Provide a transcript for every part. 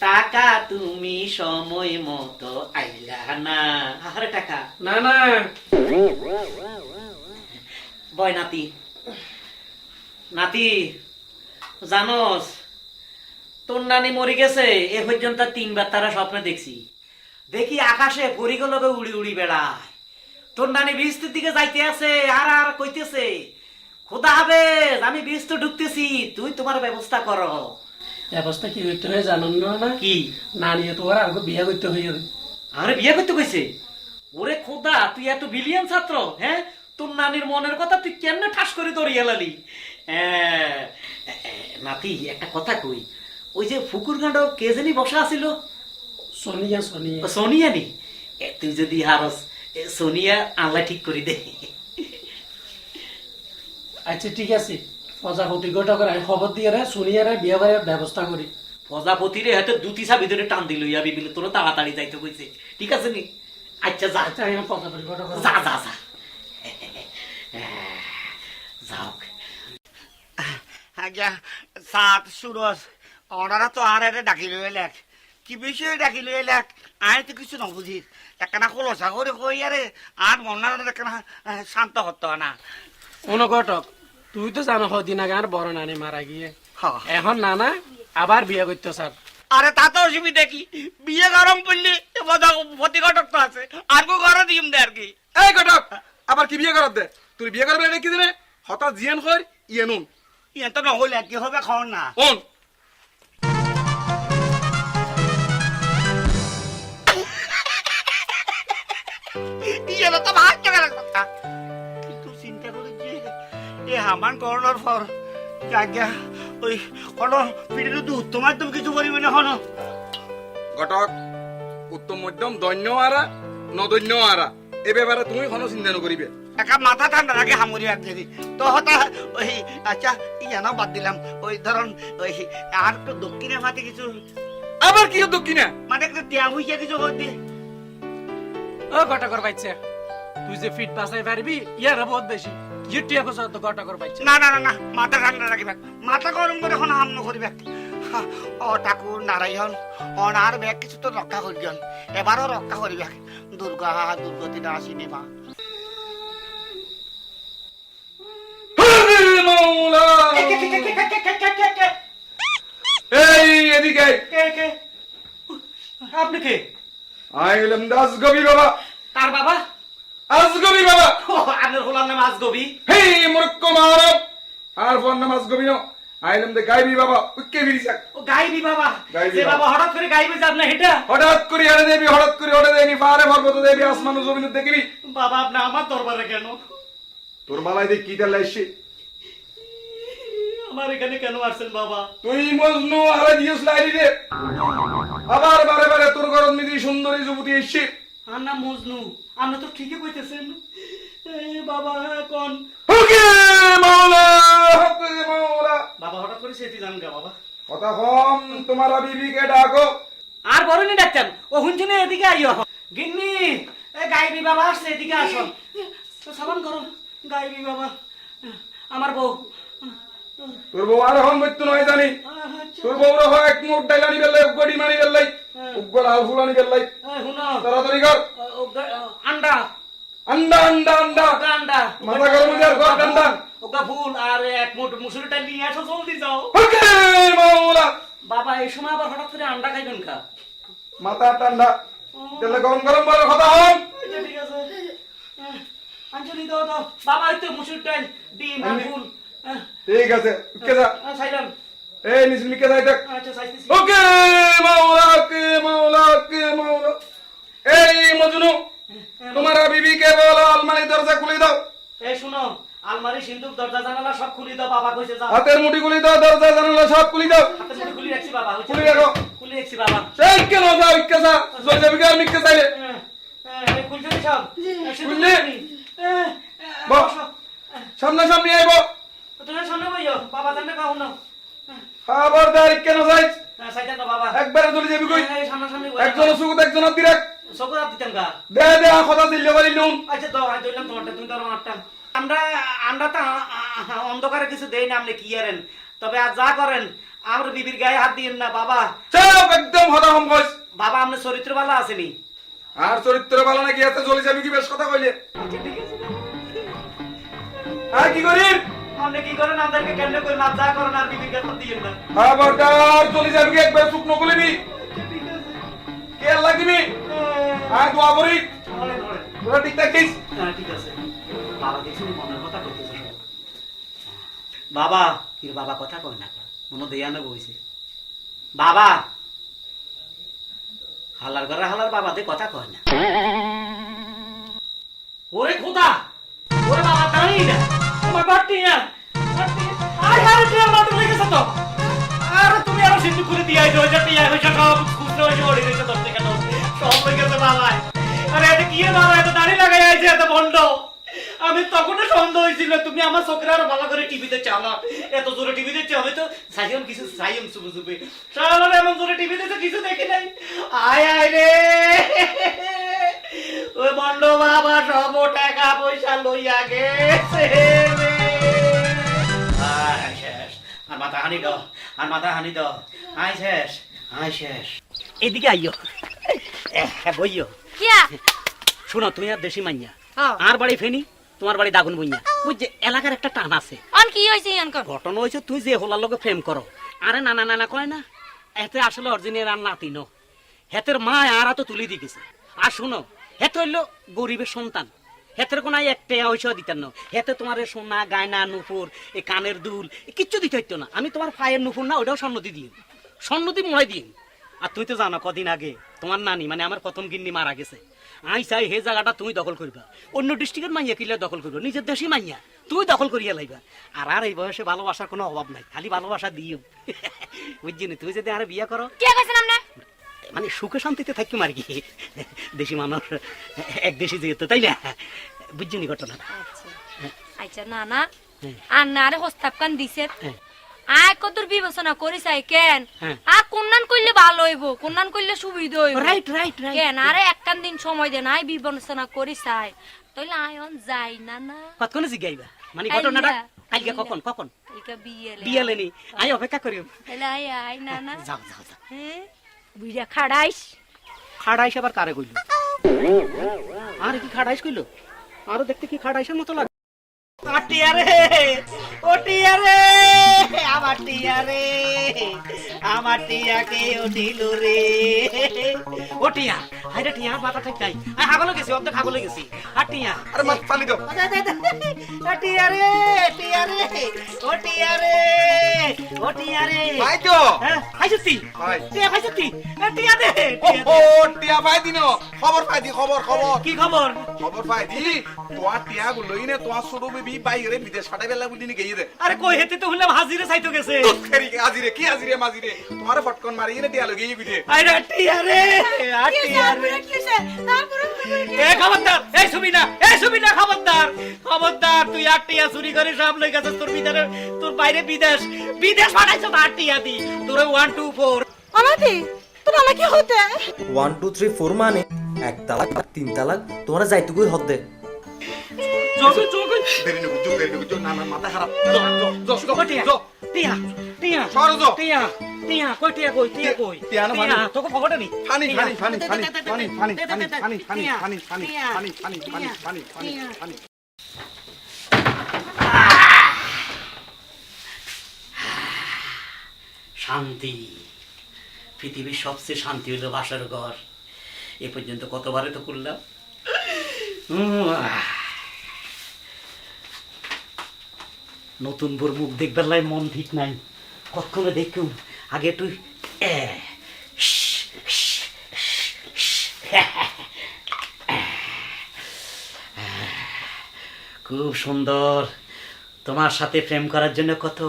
টাকা তুমি সময় মতো আইলা না। আরে টাকা। না না। বয় নাতি। নাতি জানোস তোর নানি মরে গেছে এ পর্যন্ত তিনবার তারা স্বপ্নে দেখছি। দেখি আকাশে পরিগুলোকে উড়ি উড়ি বেড়ায়। তোর নানি বৃষ্টির দিকে যাইতে আছে আর আর কইতেছে খোদা হবে আমি বৃষ্টি ঢুকতেছি তুই তোমার ব্যবস্থা করো। ব্যবস্থা কি করতে হয় জানান না? কি? না নিয়ে তো আমাকে বিয়ে করতে হয়ে আরে বিয়ে করতে কইছে? ওরে খোদা তুই এত বিলিয়ন ছাত্র হ্যাঁ? তোর নানির মনের কথা তুই কেমনে ঠাস করে তোর লালি? নাতি একটা কথা কই ওই যে ফুকুর গান্ড কে জানি বসা আছিল? সোনিয়া সোনিয়া। সোনিয়া নি? তুই যদি হারস সোনিয়া আল্লাহ ঠিক করে দে। আচ্ছা ঠিক আছে। প্রজাপতি গোটা করে আমি খবর দিয়ে রে সোনিয়া রে বিয়ে করার ব্যবস্থা করি। প্রজাপতিরে হয়তো দুটি সা ভিতরে টান দিল ইয়াবি বিলে তোর তাড়াতাড়ি যাইতে কইছে। ঠিক আছে নি? আচ্ছা যা। আচ্ছা আমি প্রজাপতি গোটা করে যা যা যা। যাও আজ্ঞা সাত সুরজ ওনারা তো আর এটা ডাকি লই লেখ। কি বিষয়ে ডাকি লই লেখ? আয় তো কিছু নবুঝি। একখানা খোলসা করে কই আরে আর মনার একখানা শান্ত হতো না। কোনো ঘটক তুই তো জানো হদিন আগে আর বড় নানি মারা গিয়ে। এখন নানা আবার বিয়ে করতে স্যার। আরে তাতে অসুবিধা কি? বিয়ে গরম পড়লে প্রতি ঘটক তো আছে। আর কো ঘরে দিম দে আর কি। এই কটক আবার কি বিয়ে করার দে? তুই বিয়ে করবে এটা কি দিনে? হঠাৎ জিয়ান কর ইয়ে নুন। ইয়ে তো নহলে কি হবে খাও না। ওন ইয়ে তো ভাত টাকার কথা এ হামান করোনার পর। আজ্ঞা ওই কোনো পিঠে দুধ তোমার তুমি কিছু করিবে না? হনো ঘটক উত্তম মধ্যম দৈন্য আরা নদৈন্য আরা। এ ব্যাপারে তুমি কোনো চিন্তা নকরিবে একা মাথা ঠান্ডা রাখে হামুরি একদিনই তো হতা ওই আচ্ছা ইয়ানো বাদ দিলাম। ওই ধরুন ওই আর একটু দক্ষিণে মাঠে কিছু। আবার কি দক্ষিণা? মানে একটু টিয়া হুইয়া কিছু দিয়ে? ও ঘটকর বাচ্চা তুই যে ফিট পাসাই পারবি ইয়ার বহুত বেশি ইউটিয়া কো তো ঘটকর বাচ্চা না না না না মাথা ঠান্ডা রাখিবে মাথা গরম করে এখন হামন করিবে ও ঠাকুর নারায়ণ অনার ব্যাগ কিছু তো রক্ষা করিবেন এবারও রক্ষা করিবে দুর্গা দুর্গতি না আসিনি মা এই এদিকে আয়। কে কে? আপনি কে? আই হলাম দাস গবি বাবা। কার বাবা? আজ গবি বাবা আপনার হলার নাম আজগবি? মূর্খ মানব আর ফোন নাম আজ গবি ন আইলাম দে গাইবি বাবা বিরিসাক ও গাইবি বাবা। যে বাবা। হঠাৎ করে গাইবে যে আপনার হেটা হঠাৎ করে হারে দেবি হঠাৎ করে দেবি পাহাড়ে পর্বত দেবি আসমান জমিন দেখবি। বাবা আপনি আমার দরবারে কেন? তোর বালাই দেখ কি তার লাইছি আমার এখানে কেন আসছেন বাবা? তুই মজনু হারে দিয়েছ লাইলি রে। আবার বারে বারে তোর গরম মিদি সুন্দরী যুবতী এসছি। আর নাম মজনু আপনি তো ঠিকই কইতেছেন। বাবা কোন হুকে মাওলা হুকে মাওলা। বাবা হঠাৎ করে সেটি যান গা বাবা। কথা কম তোমার বিবিকে ডাকো। আর বড় নি ডাক্তার ও শুনছি না এদিকে আইও গিন্নি এ গাইবি বাবা আসছে এদিকে আসো। সাবান করো গাইবি বাবা। আমার বউ। তোর বউ আর হন মৃত্যু নয় জানি। আচ্ছা। তোর বউর হয় এক মুঠ ডাইলানি বেল্লাই গড়ি মারি বেল্লাই উগ্গড় হাল ফুলানি বেল্লাই এ, তাড়াতাড়ি কর। আন্ডা। আন্ডা আন্ডা আন্ডা। আন্ডা। মাথা গরম হয়ে যাওয়ার ঘর ওগা ফুল। আর এক মুঠ মুসুরিটা নিয়ে আসো জলদি যাও। হুকে মাওলা। বাবা এই সময় আবার হঠাৎ করে আন্ডা খাইবেন কা? মাথা ঠান্ডা তেলে গরম গরম বলে কথা হন আচ্ছা, ঠিক আছে। আঞ্জলি দাও দাও। বাবা এই মুসুর ডাল ডিম আর ফুল। ঠিক আছে যা। এই নিসমি কে যাই দেখ। আচ্ছা ওকে মাওলা কে মাওলা কে মাওলা। এই মজনু তোমার বিবি কে বলো আলমারি দরজা খুলে দাও। এই শুনো আলমারি সিন্ধুক দরজা জানালা সব খুলি দাও বাবা কইছে যাও। হাতের মুঠি খুলে দাও দরজা জানালা সব খুলে দাও। হাতের মধ্যে খুলি রাখছি বাবা হইছে? খুলি রাখো। খুলি রাখছি বাবা। সেই কেন যাও ইকে যা। জয় যাবি আর মিকে চাইলে। এই খুলছো সব? খুললি? বসো। সামনে সামনে আইব। তুমি সামনে বইও বাবা জানলে কাউ না খবরদার কেন যাই? বাবা। একবারে চলে যাবি কই? এই সামনে সামনে একজন সুগুত একজন দিরাক সবুজ দিতাম গা দে দে কথা দিলে বলি নুন আচ্ছা দাও আমি ধরলাম তোমারটা তুমি ধরো আমারটা। আমরা আমরা তো আ- আ- অন্ধকারে কিছু দেই না আপনি কি আরেন তবে আর যা করেন আমার বিবির গায়ে হাত দিয়েন না বাবা। চাপ একদম হদা হম কইস বাবা আপনার চরিত্র ভালো আসেনি আর চরিত্র ভালো নাকি আছে চলে যাবি কি বেশ কথা কইলে? হ্যাঁ কি করিস? আপনি কি করেন? আমাদেরকে কেন করেন আর যা করেন আর বিবির কাছে দিয়ে না খবরদার চলে যাবি একবার? শুকনো করবি কে লাগিবি? হ্যাঁ। দোয়া করি। তোরা ঠিক থাকিস? হ্যাঁ ঠিক আছে। বাবা দেখছি মনের কথা কইতেছে বাবা কথা কয় না? মনে দেয়া না বইছে। বাবা! হালার ঘরে হালার বাবা দিয়ে কথা কয় না। ওরে খোদা! ওরে বাবা দাঁড়িয়ে না। তোমার আয় আরে টিয়া মাটু লেগেছে তো? আরে, তুমি আরও সিন্ধু করে দিয়ে আইছো যে টিয়া হইছে সব খুচরো হইছে ওড়ে গেছে দশ টাকা নোট। সব লেগেছে বাবা আরে এটা কি বাবা এত দাড়ি লাগাই আইছে, এত বন্ড আমি তখনও সন্দেহ হয়েছিল, তুমি আমার চোখের আরও ভালো করে টিভিতে চালা এত জোরে টিভি দেখছি আমি তো সাইম কিছু সাইম চুপে চুপে। সারা এমন জোরে টিভি দেখছে কিছু দেখি নাই। আয় আয় রে। ওই বন্ড বাবা সব টাকা পয়সা লইয়া গেছে আয় শেষ। আর মাথা হানি দাও আর মাথা হানি দাও। আয় শেষ আয় শেষ। এদিকে আইও বইও শোনো তুমি আর দেশি মাইয়া। আর বাড়ি ফেনি তোমার বাড়ি দাগুন বইয়া। বুঝছে এলাকার একটা টান আছে। অন কি হয়েছে ঘটনা হয়েছে তুই যে হোলার লোকে প্রেম করো। আরে নানা নানা কয় না। এতে আসলে অরিজিনাল আর নাতি ন। হেতের মা আর তো তুলি দি গেছে। আর শুনো হেতে হইল গরিবের সন্তান। হেতের কোনো একটা পয়সা দিতেন না। হেতে তোমার এ সোনা, গায়না, নুপুর এই কানের দুল, এ কিচ্ছু দিতে হইতো না। আমি তোমার ফায়ের নুপুর না ওটাও স্বর্ণতি দিই স্বর্ণতি মোড়াই দিই আর তুই তো জানো, কদিন আগে তোমার নানি মানে আমার প্রথম গিন্নি মারা গেছে। আই চাই হে জায়গাটা তুমি দখল করবা। অন্য ডিস্ট্রিক্টের মাইয়া কিলে দখল করবা। নিজের দেশি মাইয়া, তুই দখল করিয়া লাইবা। আর আর এই বয়সে ভালোবাসার কোনো অভাব নাই। খালি ভালোবাসা দিও। বুঝছি তুই যদি আর বিয়া করো। কে মানে সুখে শান্তিতে থাকি আর কি? দেশি মানুষ এক দেশি যেহেতু তাই না? বুঝছি নি ঘটনা? আচ্ছা। আচ্ছা না না। হ্যাঁ। আর না আরে হস্তাব কান দিছে। হ্যাঁ। আয় কতর বিবেচনা করি চাই কেন? হ্যাঁ। কোননান ভালো হইব কোননান সুবিধা হইব। রাইট রাইট রাইট কেন? আরে একখান দিন সময় দেন আই বিবেচনা করি চাই তাইলে আয়ন যাই না না। কতক্ষণে জিগাইবা মানে ঘটনাটা কখন কখন? বিয়ে বিয়া লেনি। আই অপেক্ষা করিও। তাইলে না না। যাও যাও যাও। হ্যাঁ? বুইরা খাড়াইস। খাড়াইস আবার কারে কইল? আর কি খাড়াইস কইল? আরও দেখতে কি খাড়াইসের মতো লাগে? টিয়া রে ও টিয়া টিয়াকে উঠিল রে। টিয়া হাই রে টিয়া বাবা ঠিক তাই আই হাগলে গেছি অর্ধেক হাগলে গেছি। আর টিয়া আরে মাছ পানি দাও। ও টিয়া রে টিয়া খবর খবর। কি খবর? খবর পাই দি তোয়া টিয়া গুলোই নে তোয়া ছোট বেবি বাইরে বিদেশ ফাটাই বেলা বুঝি নি গেই রে আরে কই হেতে তো হইলাম হাজিরে চাইতো গেছে। তোর খেরি আজিরে কি আজিরে মাজিরে তোমার ফটকন মারি নে টিয়া লগেই গুইতে আরে টিয়া রে টিয়া রে এ খবরদার এই সুবিনা এই সুবিনা খবরদার খবরদার তুই আর টিয়া চুরি করে সব লই গেছিস তোর বিদেশে তোর বাইরে বিদেশ বিদেশ পাঠাইছ আর টিয়া দি। তোরে ওয়ান টু ফোর অনাথি তোমার কি হতে ওয়ান টু থ্রি ফোর মানে? এক তালাক তিন তালাক তোমার যাইটুকুই কই হদ দে শান্তি। পৃথিবীর সবচেয়ে শান্তি হলো বাসার ঘর। এ পর্যন্ত কতবারে তো করলাম। নতুন বোর মুখ দেখবার লাই মন ঠিক নাই। কতক্ষণে দেখুন আগে শ। খুব সুন্দর। তোমার সাথে প্রেম করার জন্য কত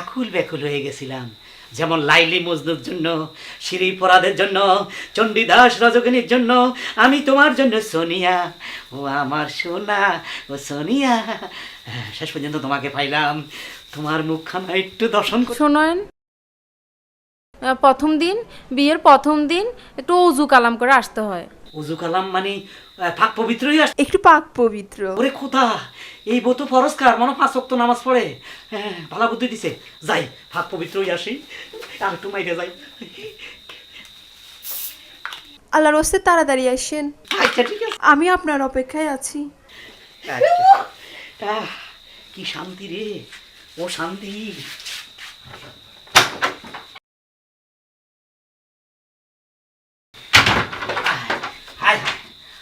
আকুল ব্যাকুল হয়ে গেছিলাম। যেমন লাইলি মজনুর জন্য শ্রীপরাধের জন্য, চণ্ডীদাস রজগণীর জন্য, আমি তোমার জন্য সোনিয়া, ও আমার সোনা, ও সোনিয়া। শেষ পর্যন্ত তোমাকে পাইলাম। তোমার মুখখানা একটু দর্শন শোনেন প্রথম দিন, বিয়ের প্রথম দিন একটু উজু কালাম করে আসতে হয়। উজু কালাম মানে পাক পবিত্রই আস একটু পাক পবিত্র। ওরে খোদা এই বউ তো ফরস্কার মনে পাঁচ ওয়াক্ত নামাজ পড়ে। হ্যাঁ ভালো বুদ্ধি দিছে। যাই ফাঁক পবিত্রই আসি। আর একটু মাইরে যাই। আল্লাহর ওস্তে তাড়াতাড়ি আসেন। আচ্ছা ঠিক আছে। আমি আপনার অপেক্ষায় আছি। আহ, কি শান্তি রে ও শান্তি হায়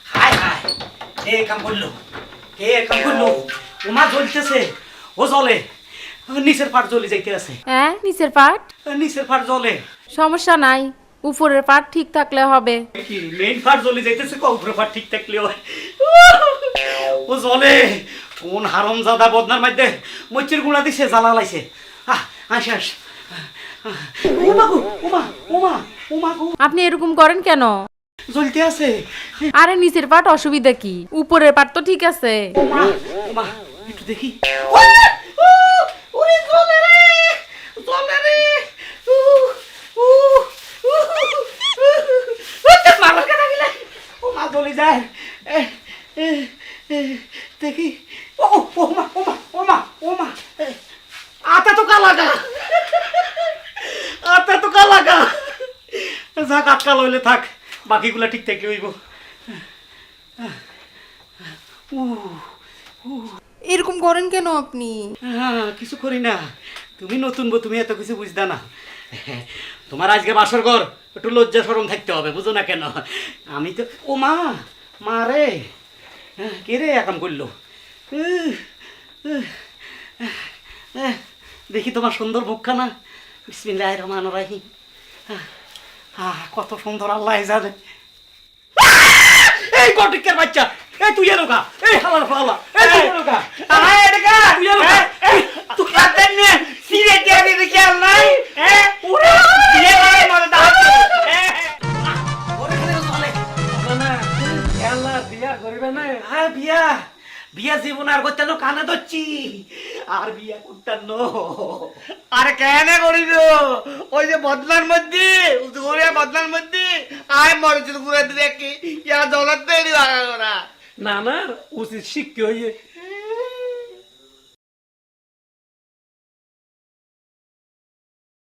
হায় হায় কে কাম করল? কে কাম করল? ওমা জ্বলতেছে। ও জলে নিচের পাট জ্বলে যাইতে আছে। হ্যাঁ নিচের পাট? নিচের পাট জ্বলে। সমস্যা নাই উপরের পাট ঠিক থাকলে হবে। কি মেইন পাট জ্বলে যাইতেছে কো? উপরে পাট ঠিক থাকলে হয়। ও জলে কোন হারম জাদা বদনার মধ্যে মচ্ছির গুঁড়া দিছে জ্বালা লাইছে। আহ আসে আস। ওমা গো ওমা ওমা ওমা গো। আপনি এরকম করেন কেন? জ্বলতে আছে আরে নিচের পাট অসুবিধা কি উপরের পাট তো ঠিক আছে একটু দেখি ও, ওরে জ্বলে রে জ্বলে রে গেলে মা জ্বলে যায় দেখি ও ও মা ও মা ও মা ও মা আতা তো কালাগা আতা তো কালাগা যাক আটকা লইলে থাক বাকিগুলা ঠিক থাকলে হইব। এরকম করেন কেন আপনি? হ্যাঁ কিছু করি না। তুমি নতুন বউ তুমি এত কিছু বুঝদা না। তোমার আজকে বাসর ঘর একটু লজ্জা সরম থাকতে হবে বুঝো না কেন? আমি তো ও মা মা রে। হ্যাঁ, কে রে একাম করল? দেখি তোমার সুন্দর মুখখানা। বিসমিল্লাহ রহমান রাহিম। আহ, কত সুন্দর আল্লাহ জানে এই কটিকের বাচ্চা এই তুই এলো এই হালার ফালা এই তুই এলো কা আয় তুই এলো কা তুই কাটেন নে সিরে কে দিতে খেয়াল নাই হ্যাঁ বিয়ে করে মনে ওরে খেলে চলে না আল্লাহ বিয়া করিবে না হ্যাঁ বিয়া বিয়া জীবন আর করতে কানে ধরছি। আর বিয়া করতেন আর কেন করিব? ওই যে বদলার মধ্যে ঘুরে বদলার মধ্যে আয় মরছিল ঘুরে দেখি ইয়া দৌলত তৈরি করা। না না উচিত শিক্ষা হইয়ে